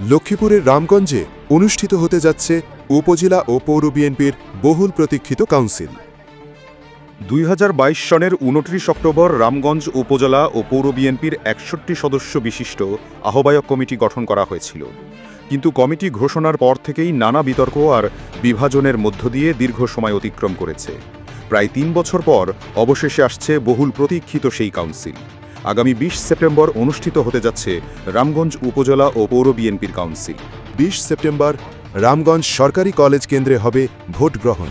লক্ষ্মীপুরের রামগঞ্জে অনুষ্ঠিত হতে যাচ্ছে উপজেলা ও পৌর বিএনপির বহুল প্রতীক্ষিত কাউন্সিল। দুই হাজার বাইশ সনের উনত্রিশ অক্টোবর রামগঞ্জ উপজেলা ও পৌর বিএনপির একষট্টি সদস্য বিশিষ্ট আহ্বায়ক কমিটি গঠন করা হয়েছিল। কিন্তু কমিটি ঘোষণার পর থেকেই নানা বিতর্ক আর বিভাজনের মধ্য দিয়ে দীর্ঘ সময় অতিক্রম করেছে। প্রায় তিন বছর পর অবশেষে আসছে বহুল প্রতীক্ষিত সেই কাউন্সিল। আগামী বিশ সেপ্টেম্বর অনুষ্ঠিত হতে যাচ্ছে রামগঞ্জ উপজেলা ও পৌর বিএনপির কাউন্সিল। বিশ সেপ্টেম্বর রামগঞ্জ সরকারি কলেজ কেন্দ্রে হবে ভোট গ্রহণ।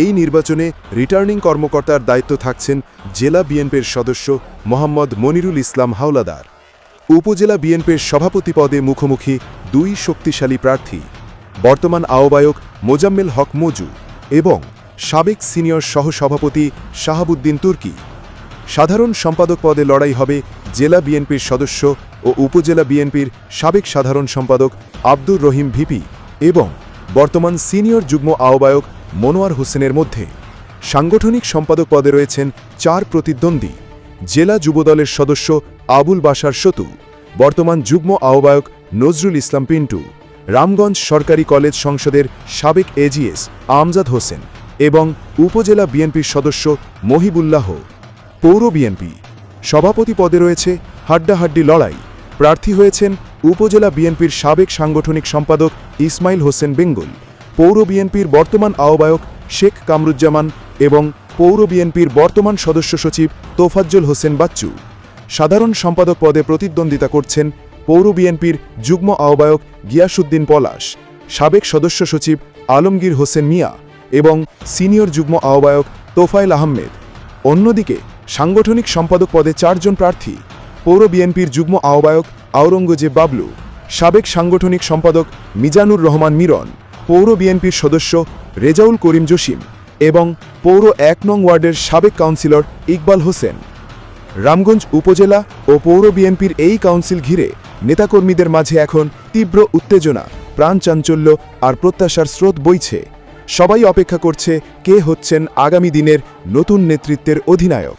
এই নির্বাচনে রিটার্নিং কর্মকর্তার দায়িত্ব থাকছেন জেলা বিএনপির সদস্য মোহাম্মদ মনিরুল ইসলাম হাওলাদার। উপজেলা বিএনপির সভাপতি পদে মুখোমুখি দুই শক্তিশালী প্রার্থী, বর্তমান আহ্বায়ক মোজাম্মেল হক মজু এবং সাবেক সিনিয়র সহসভাপতি শাহাবুদ্দিন তুর্কি। সাধারণ সম্পাদক পদে লড়াই হবে জেলা বিএনপির সদস্য ও উপজেলা বিএনপির সাবেক সাধারণ সম্পাদক আব্দুর রহিম ভিপি এবং বর্তমান সিনিয়র যুগ্ম আহ্বায়ক মনোয়ার হোসেনের মধ্যে। সাংগঠনিক সম্পাদক পদে রয়েছেন চার প্রতিদ্বন্দ্বী। জেলা যুবদলের সদস্য আবুল বাসার সতু, বর্তমান যুগ্ম আহ্বায়ক নজরুল ইসলাম পিন্টু, রামগঞ্জ সরকারি কলেজ সংসদের সাবেক এজিএস আমজাদ হোসেন এবং উপজেলা বিএনপির সদস্য মহিবুল্লাহ। পৌর বিএনপি সভাপতি পদে রয়েছে হাড্ডাহাড্ডি লড়াই। প্রার্থী হয়েছেন উপজেলা বিএনপির সাবেক সাংগঠনিক সম্পাদক ইসমাইল হোসেন বেঙ্গল, পৌর বিএনপির বর্তমান আহ্বায়ক শেখ কামরুজ্জামান এবং পৌর বিএনপির বর্তমান সদস্য সচিব তোফাজ্জল হোসেন বাচ্চু। সাধারণ সম্পাদক পদে প্রতিদ্বন্দ্বিতা করছেন পৌর বিএনপির যুগ্ম আহ্বায়ক গিয়াসুদ্দিন পলাশ, সাবেক সদস্য সচিব আলমগীর হোসেন মিয়া এবং সিনিয়র যুগ্ম আহ্বায়ক তোফায়েল আহমেদ। অন্যদিকে সাংগঠনিক সম্পাদক পদে চারজন প্রার্থী, পৌর বিএনপির যুগ্ম আহ্বায়ক আওরঙ্গজেব বাবলু, সাবেক সাংগঠনিক সম্পাদক মিজানুর রহমান মিরন, পৌর বিএনপির সদস্য রেজাউল করিম জসিম এবং পৌর এক নং ওয়ার্ডের সাবেক কাউন্সিলর ইকবাল হোসেন। রামগঞ্জ উপজেলা ও পৌর বিএনপির এই কাউন্সিল ঘিরে নেতাকর্মীদের মাঝে এখন তীব্র উত্তেজনা প্রাণচাঞ্চল্য আর প্রত্যাশার স্রোত বইছে। সবাই অপেক্ষা করছে কে হচ্ছেন আগামী দিনের নতুন নেতৃত্বের অধিনায়ক।